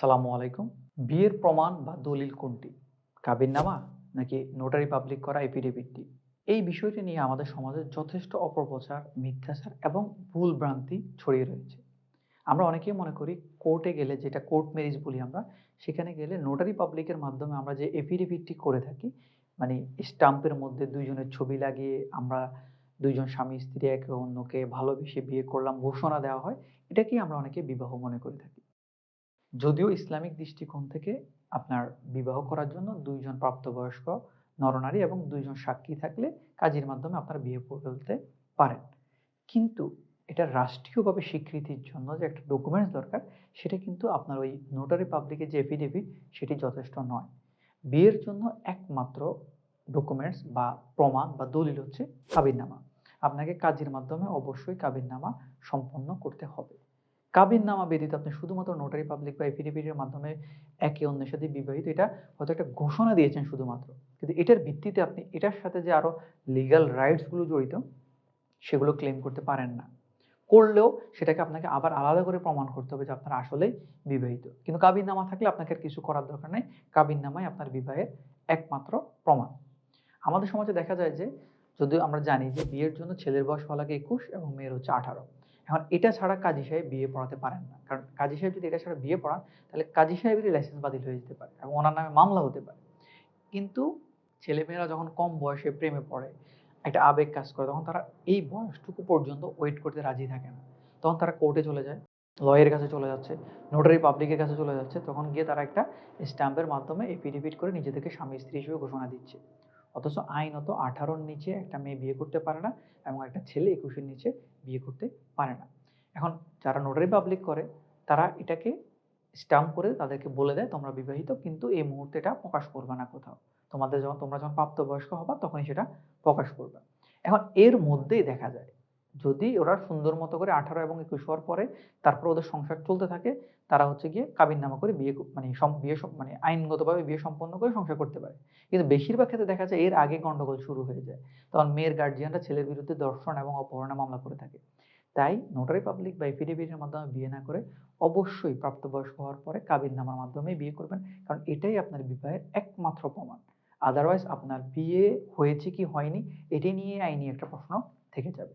আসসালামু আলাইকুম। বিয়ের প্রমাণ বা দলিল কোনটি? কাবিননামা নাকি নোটারি পাবলিক করা এফিডেভিটটি এই বিষয়টি নিয়ে আমাদের সমাজে যথেষ্ট অপপ্রচার, মিথ্যাচার এবং ভুল ভ্রান্তি ছড়িয়ে রয়েছে। আমরা অনেকেই মনে করি কোর্টে গেলে যেটা কোর্ট ম্যারেজ বলি আমরা, সেখানে গেলে নোটারি পাবলিকের মাধ্যমে আমরা যে এফিডেভিটটি করে থাকি মানে স্টাম্পের মধ্যে দুইজনের ছবি লাগিয়ে আমরা দুইজন স্বামী, স্ত্রী, একে অন্যকে ভালোবেসে বিয়ে করলাম, ঘোষণা দেওয়া হয়, এটাকেই আমরা অনেকে বিবাহ মনে করে থাকি। যদিও ইসলামিক দৃষ্টিকোণ থেকে আপনার বিবাহ করার জন্য দুইজন প্রাপ্তবয়স্ক নরনারী এবং দুইজন সাক্ষী থাকলে কাজের মাধ্যমে আপনারা বিয়ে ফেলতে পারেন। কিন্তু এটা রাষ্ট্রীয়ভাবে স্বীকৃতির জন্য যে একটা ডকুমেন্টস দরকার, সেটা কিন্তু আপনার ওই নোটারি পাবলিকের যে এফিডেভিট সেটি যথেষ্ট নয়। বিয়ের জন্য একমাত্র ডকুমেন্টস বা প্রমাণ বা দলিল হচ্ছে কাবিননামা আপনাকে কাজের মাধ্যমে অবশ্যই কাবিননামা সম্পন্ন করতে হবে। কাবিননামা ব্যতীত আপনি শুধুমাত্র নোটারি পাবলিক বা এফিডেভিটের মাধ্যমে একে অন্যের সাথে বিবাহিত, এটা হয়তো একটা ঘোষণা দিয়েছেন শুধুমাত্র। কিন্তু এটার ভিত্তিতে আপনি এটার সাথে যে আরও লিগ্যাল রাইটসগুলো জড়িত, সেগুলো ক্লেম করতে পারেন না। করলেও সেটাকে আপনাকে আবার আলাদা করে প্রমাণ করতে হবে যে আপনার আসলেই বিবাহিত। কিন্তু কাবিননামা থাকলে আপনাকে আর কিছু করার দরকার নেই। কাবিননামাই আপনার বিবাহের একমাত্র প্রমাণ। আমাদের সমাজে দেখা যায় যে, যদিও আমরা জানি যে বিয়ের জন্য ছেলের বয়স হওয়া লাগে একুশ এবং মেয়ের হচ্ছে আঠারো। এখন এটা ছাড়া কাজী সাহেব বিয়ে পড়াতে পারেন না। কারণ কাজী সাহেব যদি এটা ছাড়া বিয়ে পড়ান, তাহলে কাজী সাহেবেরই লাইসেন্স বাতিল হয়ে যেতে পারে এবং ওনার নামে মামলা হতে পারে। কিন্তু ছেলেমেয়েরা যখন কম বয়সে প্রেমে পড়ে, একটা আবেগ কাজ করে, তখন তারা এই বয়সটুকু পর্যন্ত ওয়েট করতে রাজি থাকে না। তখন তারা কোর্টে চলে যায় লয়ের কাছে চলে যাচ্ছে নোটারি পাবলিকের কাছে চলে যাচ্ছে, তখন গিয়ে তারা একটা স্ট্যাম্পের মাধ্যমে এফিডেভিট করে নিজেদেরকে স্বামী স্ত্রী হিসেবে ঘোষণা দিচ্ছে। অথচ আইনত আঠারোর নিচে একটা মেয়ে বিয়ে করতে পারে না এবং একটা ছেলে একুশের নিচে বিয়ে করতে পারে না। এখন যারা নোটারি পাবলিক করে, তারা এটাকে স্ট্যাম্প করে তাদেরকে বলে দেয়, তোমরা বিবাহিত, কিন্তু এই মুহূর্তে এটা প্রকাশ করবে না কোথাও। তোমাদের যখন, তোমরা যখন প্রাপ্তবয়স্ক হবা, তখনই সেটা প্রকাশ করবে। এখন এর মধ্যেই দেখা যায় যদি ওরা সুন্দর মতো করে আঠারো এবং একুশ হওয়ার পরে তারপর ওদের সংসার চলতে থাকে, তারা হচ্ছে গিয়ে কাবিননামা করে বিয়ে মানে বিয়ে মানে আইনগতভাবে বিয়ে সম্পন্ন করে সংসার করতে পারে। কিন্তু বেশিরভাগ ক্ষেত্রে দেখা যায় এর আগে গন্ডগোল শুরু হয়ে যায়। তখন মেয়ের গার্জিয়ানরা ছেলের বিরুদ্ধে দর্শন এবং অপহরণের মামলা করে থাকে। তাই নোটারি পাবলিক বা এফিডেভিটের মাধ্যমে বিয়ে না করে অবশ্যই প্রাপ্তবয়স্ক হওয়ার পরে কাবিননামার মাধ্যমে বিয়ে করবেন, কারণ এটাই আপনার বিবাহের একমাত্র প্রমাণ। আদারওয়াইজ আপনার বিয়ে হয়েছে কি হয়নি এটি নিয়ে আইনি একটা প্রশ্ন থেকে যাবে।